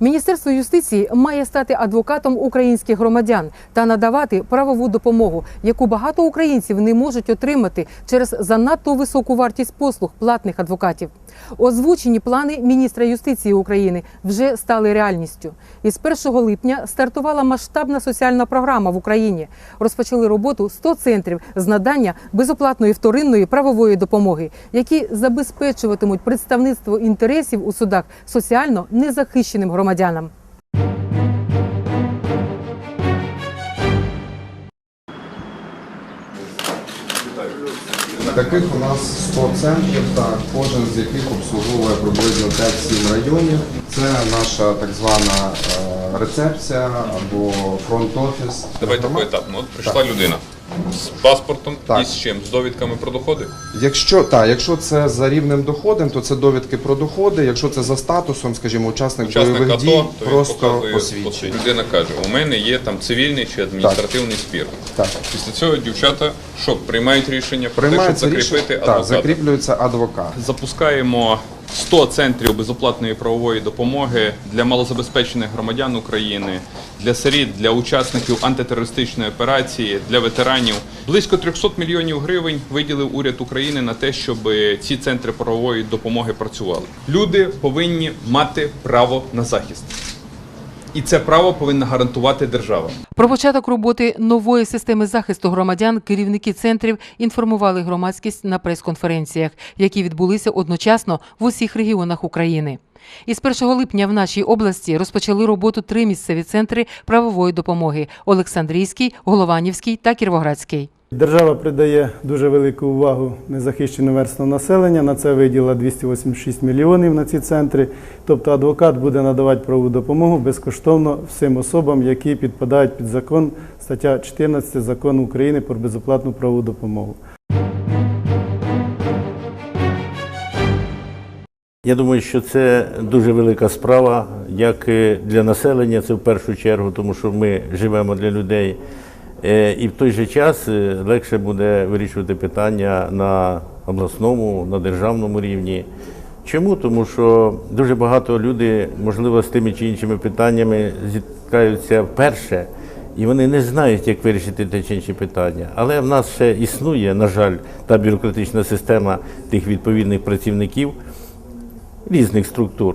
Міністерство юстиції має стати адвокатом українських громадян та надавати правову допомогу, яку багато українців не можуть отримати через занадто високу вартість послуг платних адвокатів. Озвучені плани міністра юстиції України вже стали реальністю. Із 1 липня стартувала масштабна соціальна програма в Україні. Розпочали роботу 100 центрів з надання безоплатної вторинної правової допомоги, які забезпечуватимуть представництво інтересів у судах соціально незахищеним громадянам. Таких у нас 100 центрів, так, кожен з яких обслуговує приблизно 5-7 районів. Це наша так звана е, рецепція або фронт-офіс. Давайте Громад- поетапно. От прийшла людина з паспортом Так. і з чим? З довідками про доходи. Якщо, так, якщо це за рівнем доходом, то це довідки про доходи. Якщо це за статусом, скажімо, учасник, Учасник бойових АТО, дій, то він просто показує посвідчення. Людина каже, у мене є там цивільний чи адміністративний спір. Так. Після цього дівчата що, приймають рішення про те, щоб Приймається закріпити рішення, так, закріплюється адвокат. Запускаємо 100 центрів безоплатної правової допомоги для малозабезпечених громадян України, для сиріт, для учасників антитерористичної операції, для ветеранів. Близько 300 мільйонів гривень виділив уряд України на те, щоб ці центри правової допомоги працювали. Люди повинні мати право на захист. І це право повинна гарантувати держава. Про початок роботи нової системи захисту громадян керівники центрів інформували громадськість на прес-конференціях, які відбулися одночасно в усіх регіонах України. Із 1 липня в нашій області розпочали роботу три місцеві центри правової допомоги: Олександрійський, Голованівський та Кіровоградський. Держава придає дуже велику увагу незахищеним верствам населення. На це виділа 286 мільйонів на ці центри. Тобто адвокат буде надавати правову допомогу безкоштовно всім особам, які підпадають під закон стаття 14 закону України про безоплатну правову допомогу. Я думаю, що це дуже велика справа, як для населення, це в першу чергу, тому що ми живемо для людей. Е, І в той же час е, легше буде вирішувати питання на обласному, на державному рівні. Чому? Тому що дуже багато людей, можливо, з тими чи іншими питаннями зіткаються вперше, і вони не знають, як вирішити те чи інше питання. Але в нас ще існує, на жаль, та бюрократична система тих відповідних працівників різних структур,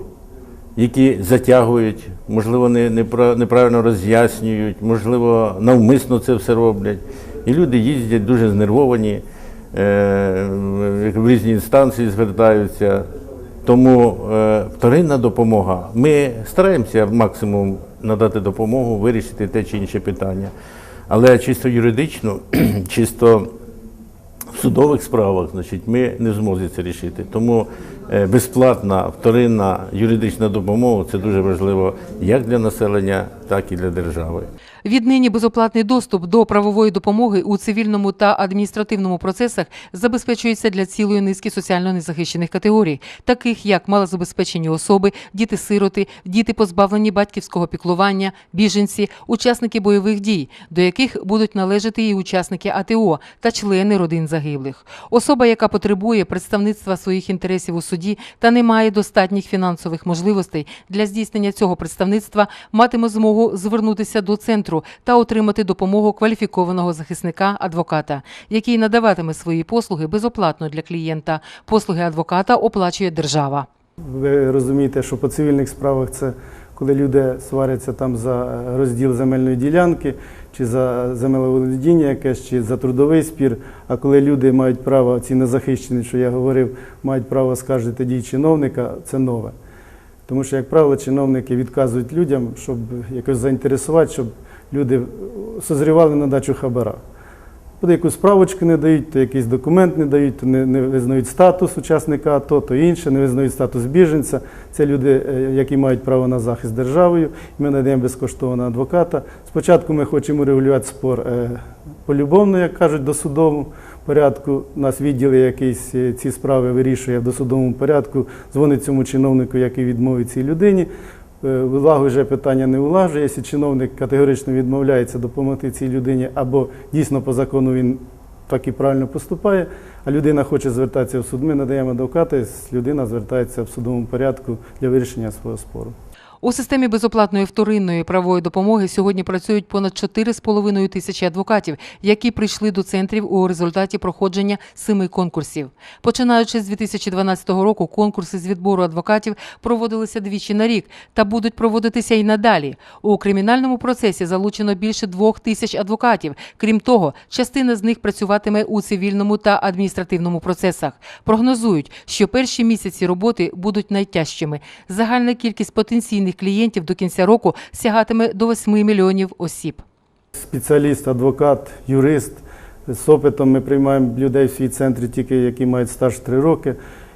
які затягують, можливо, не, непра- неправильно роз'яснюють, можливо, навмисно це все роблять. І люди їздять дуже знервовані, е, в різні інстанції звертаються. Тому е, вторинна допомога. Ми стараємося максимум надати допомогу, вирішити те чи інше питання. Але чисто юридично, чисто судових справах, значить, ми не зможемо це рішити. Тому е, безплатна вторинна юридична допомога це дуже важливо як для населення, так і для держави. Віднині безоплатний доступ до правової допомоги у цивільному та адміністративному процесах забезпечується для цілої низки соціально незахищених категорій, таких як малозабезпечені особи, діти-сироти, діти позбавлені батьківського піклування, біженці, учасники бойових дій, до яких будуть належати і учасники АТО та члени родин загиблих. Особа, яка потребує представництва своїх інтересів у суді та не має достатніх фінансових можливостей для здійснення цього представництва, матиме змогу звернутися до центру та отримати допомогу кваліфікованого захисника-адвоката, який надаватиме свої послуги безоплатно для клієнта. Послуги адвоката оплачує держава. Ви розумієте, що по цивільних справах це коли люди сваряться там за розділ земельної ділянки, чи за землеволодіння якесь, чи за трудовий спір. А коли люди мають право, ці незахищені, що я говорив, мають право скаржити дій чиновника, це нове. Тому що, як правило, чиновники відказують людям, щоб якось заінтересувати, щоб люди созрівали на дачу хабара. Буде якусь справочку не дають, то якийсь документ не дають, то не, не визнають статус учасника АТО, то інше, не визнають статус біженця. Це люди, е, які мають право на захист державою. Ми надаємо безкоштовно адвоката. Спочатку ми хочемо регулювати спор е, полюбовно, як кажуть, до судовому порядку. У нас відділи якийсь е, ці справи вирішує в досудовому порядку, дзвонить цьому чиновнику, який відмовить цій людині. Е, Вилагоджує питання не улагоджує. Якщо чиновник категорично відмовляється допомогти цій людині, або дійсно по закону він так і правильно поступає, а людина хоче звертатися в суд, ми надаємо адвоката, людина звертається в судовому порядку для вирішення свого спору. У системі безоплатної вторинної правової допомоги сьогодні працюють понад 4,5 тисячі адвокатів, які прийшли до центрів у результаті проходження семи конкурсів. Починаючи з 2012 року, конкурси з відбору адвокатів проводилися двічі на рік та будуть проводитися і надалі. У кримінальному процесі залучено більше двох тисяч адвокатів. Крім того, частина з них працюватиме у цивільному та адміністративному процесах. Прогнозують, що перші місяці роботи будуть найтяжчими. Загальна кількість потенційних клієнтів до кінця року сягатиме до 8 мільйонів осіб. Спеціаліст, адвокат, юрист з опитом ми приймаємо людей в свій центр, тільки які мають стаж 3 роки,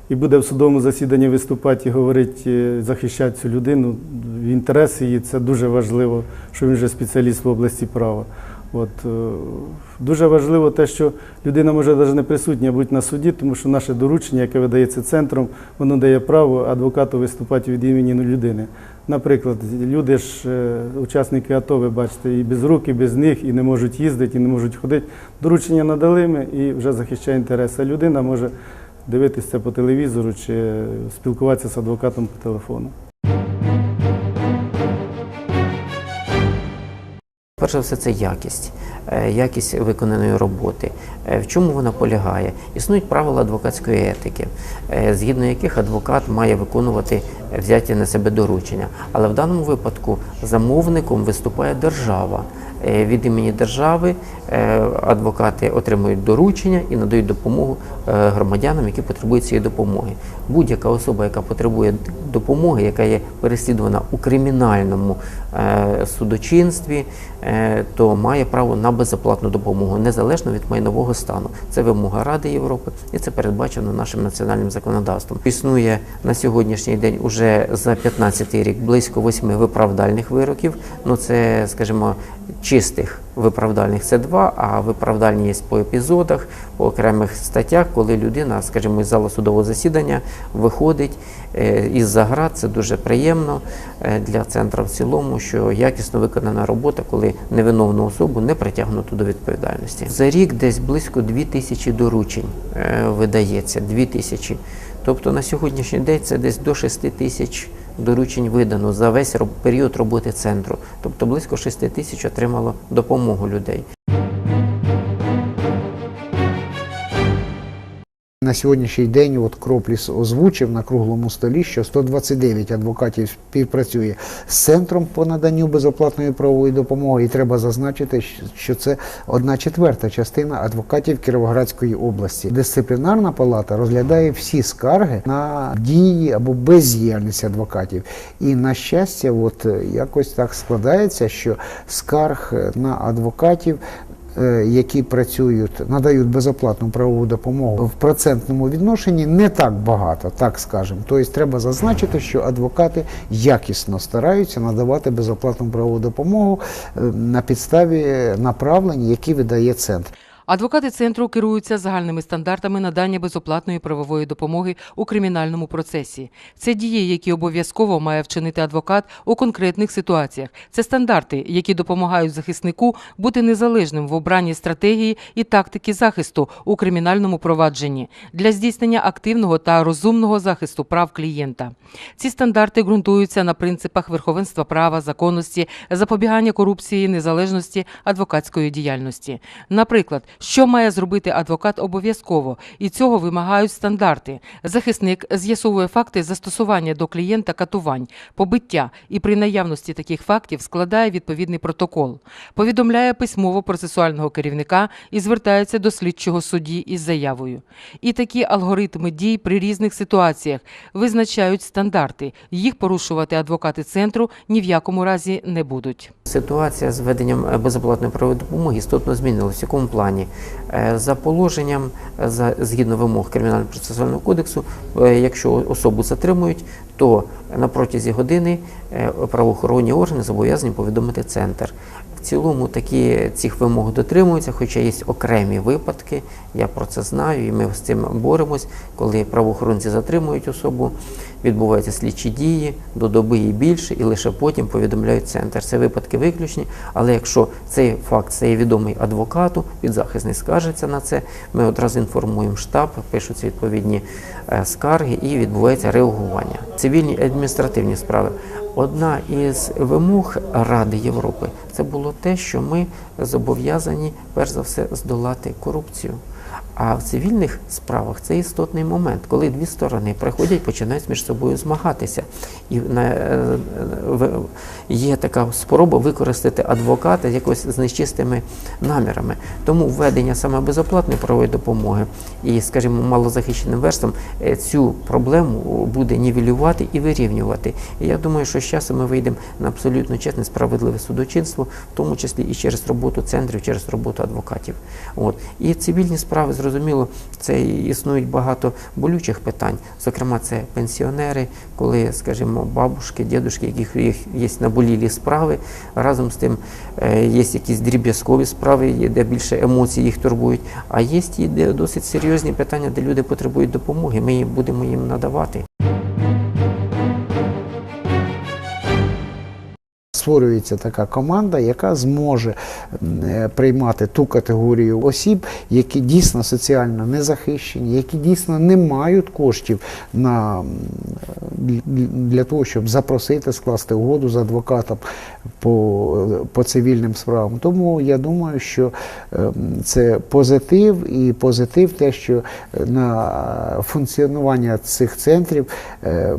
і буде в судовому засіданні виступати і говорити, е, захищати цю людину в інтереси її. Це дуже важливо, що він вже спеціаліст в області права. От, е, дуже важливо те, що людина може навіть не присутня бути на суді, тому що наше доручення, яке видається центром, воно дає право адвокату виступати від імені людини. Наприклад, люди ж, е, учасники АТО, ви бачите, і без рук, і без ніг, і не можуть їздити, і не можуть ходити. Доручення надали ми і вже захищає інтереси. Людина може дивитися по телевізору чи спілкуватися з адвокатом по телефону. Перш за все, це якість, е, якість виконаної роботи. Е, В чому вона полягає? Існують правила адвокатської етики, згідно яких адвокат має виконувати взяті на себе доручення. Але в даному випадку замовником виступає держава. Е, Від імені держави е, адвокати отримують доручення і надають допомогу е, громадянам, які потребують цієї допомоги. Будь-яка особа, яка потребує допомоги, яка є переслідувана у кримінальному судочинстві, то має право на безоплатну допомогу незалежно від майнового стану. Це вимога Ради Європи, і це передбачено нашим національним законодавством. Існує на сьогоднішній день уже за 15 рік близько восьми виправдальних вироків. Ну це, скажімо, чистих виправдальних це два, а виправдальні є по епізодах, по окремих статтях, коли людина, скажімо, із залу судового засідання виходить е, із заград. Це дуже приємно е, для центру в цілому, що якісно виконана робота, коли невиновну особу не притягнуто до відповідальності. За рік десь близько 2 тисячі доручень е, видається. 2 тисячі. Тобто на сьогоднішній день це десь до 6 тисяч доручень видано за весь період роботи центру. Тобто близько 6 тисяч отримало допомогу людей. На сьогоднішній день от Кропліс озвучив на круглому столі, що 129 адвокатів співпрацює з центром по наданню безоплатної правової допомоги. І треба зазначити, що це одна четверта частина адвокатів Кіровоградської області. Дисциплінарна палата розглядає всі скарги на дії або бездіяльність адвокатів. І на щастя, от якось так складається, що скарг на адвокатів які працюють, надають безоплатну правову допомогу в процентному відношенні не так багато, так скажемо. Тобто треба зазначити, що адвокати якісно стараються надавати безоплатну правову допомогу е, на підставі направлень, які видає центр. Адвокати центру керуються загальними стандартами надання безоплатної правової допомоги у кримінальному процесі. Це дії, які обов'язково має вчинити адвокат у конкретних ситуаціях. Це стандарти, які допомагають захиснику бути незалежним в обранні стратегії і тактики захисту у кримінальному провадженні для здійснення активного та розумного захисту прав клієнта. Ці стандарти ґрунтуються на принципах верховенства права, законності, запобігання корупції, незалежності адвокатської діяльності. Наприклад, що має зробити адвокат обов'язково, і цього вимагають стандарти. Захисник з'ясовує факти застосування до клієнта катувань, побиття і при наявності таких фактів складає відповідний протокол, повідомляє письмово процесуального керівника і звертається до слідчого судді із заявою. І такі алгоритми дій при різних ситуаціях визначають стандарти. Їх порушувати адвокати центру ні в якому разі не будуть. Ситуація з введенням е, безоплатної правової допомоги істотно змінилася. В якому плані? Е, За положенням, е, згідно вимог Кримінального процесуального кодексу, е, якщо особу затримують, то на протязі години е, правоохоронні органи зобов'язані повідомити центр. В цілому такі цих вимог дотримуються, хоча є окремі випадки, я про це знаю, і ми з цим боремось, коли правоохоронці затримують особу, відбуваються слідчі дії до доби і більше, і лише потім повідомляють центр. Це випадки виключні, але якщо цей факт стає відомий адвокату, підзахисний скаржиться на це, ми одразу інформуємо штаб, пишуться відповідні е, скарги і відбувається реагування. Цивільні і адміністративні справи. Одна із вимог Ради Європи це було те, що ми зобов'язані перш за все здолати корупцію. А в цивільних справах це істотний момент, коли дві сторони приходять, починають між собою змагатися. І е, в- є така спроба використати адвоката якось з нечистими намірами. Тому введення саме безоплатної правової допомоги і, скажімо, малозахищеним верствам е, цю проблему буде нівелювати і вирівнювати. І я думаю, що з часом ми вийдемо на абсолютно чесне, справедливе судочинство, в тому числі і через роботу центрів, через роботу адвокатів. От. І цивільні справи, зрозуміло, це існують багато болючих питань. Зокрема, це пенсіонери, коли, скажімо, бабушки, дідушки, яких є наболілі справи. Разом з тим е, є якісь дріб'язкові справи, де більше емоцій їх турбують. А є і досить серйозні питання, де люди потребують допомоги. Ми будемо їм надавати. Створюється така команда, яка зможе е, приймати ту категорію осіб, які дійсно соціально незахищені, які дійсно не мають коштів на, для- того, щоб запросити скласти угоду з адвокатом по, по цивільним справам. Тому я думаю, що ем, це позитив і позитив те, що е, на функціонування цих центрів е,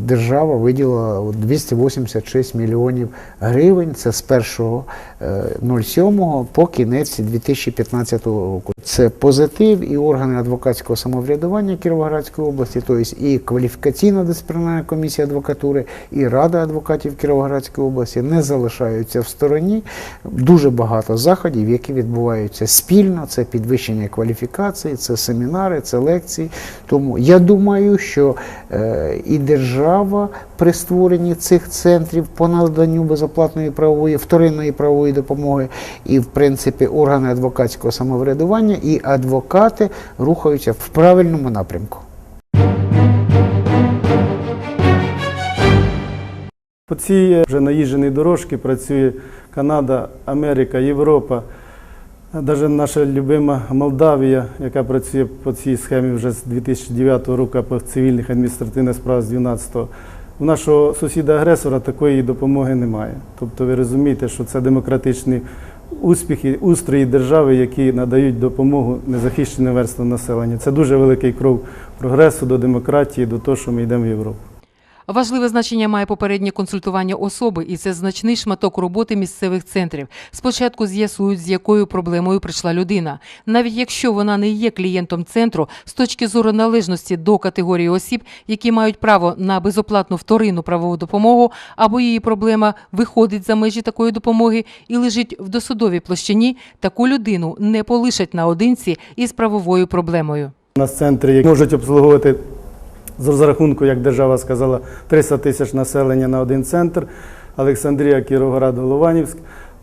держава виділила 286 мільйонів гривень. Це з 1.07 по кінець 2015 року. Це позитив і органи адвокатського самоврядування Кіровоградської області, тобто і кваліфікаційна дисциплінарна комісія адвокатури, і Рада адвокатів Кіровоградської області не залишаються в стороні. Дуже багато заходів, які відбуваються спільно. Це підвищення кваліфікації, це семінари, це лекції. Тому я думаю, що е, і держава при створенні цих центрів по наданню безоплатної правової вторинної правової допомоги, і в принципі органи адвокатського самоврядування і адвокати рухаються в правильному напрямку. По цій вже наїждженій дорожці працює Канада, Америка, Європа, навіть наша любима Молдавія, яка працює по цій схемі вже з 2009 року, по цивільних адміністративних справ з 2012 У нашого сусіда-агресора такої допомоги немає. Тобто ви розумієте, що це демократичні успіхи, устрої держави, які надають допомогу незахищеним верствам населення. Це дуже великий крок прогресу до демократії, до того, що ми йдемо в Європу. Важливе значення має попереднє консультування особи, і це значний шматок роботи місцевих центрів. Спочатку з'ясують, з якою проблемою прийшла людина. Навіть якщо вона не є клієнтом центру, з точки зору належності до категорії осіб, які мають право на безоплатну вторинну правову допомогу, або її проблема виходить за межі такої допомоги і лежить в досудовій площині, таку людину не полишать наодинці із правовою проблемою. У нас центри можуть обслуговувати за рахунку, як держава сказала, 300 тисяч населення на один центр. Олександрія, Кіровоград, Голованівськ.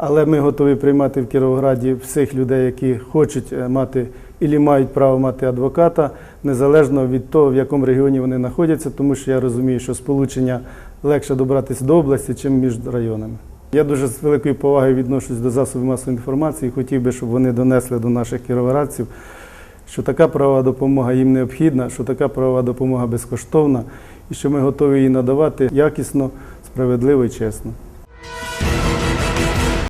Але ми готові приймати в Кіровограді всіх людей, які хочуть е, мати і мають право мати адвоката, незалежно від того, в якому регіоні вони знаходяться, тому що я розумію, що сполучення легше добратися до області, чим між районами. Я дуже з великою повагою відношусь до засобів масової інформації хотів би, щоб вони донесли до наших кіровоградців, що така правова допомога їм необхідна, що така правова допомога безкоштовна і що ми готові її надавати якісно, справедливо і чесно.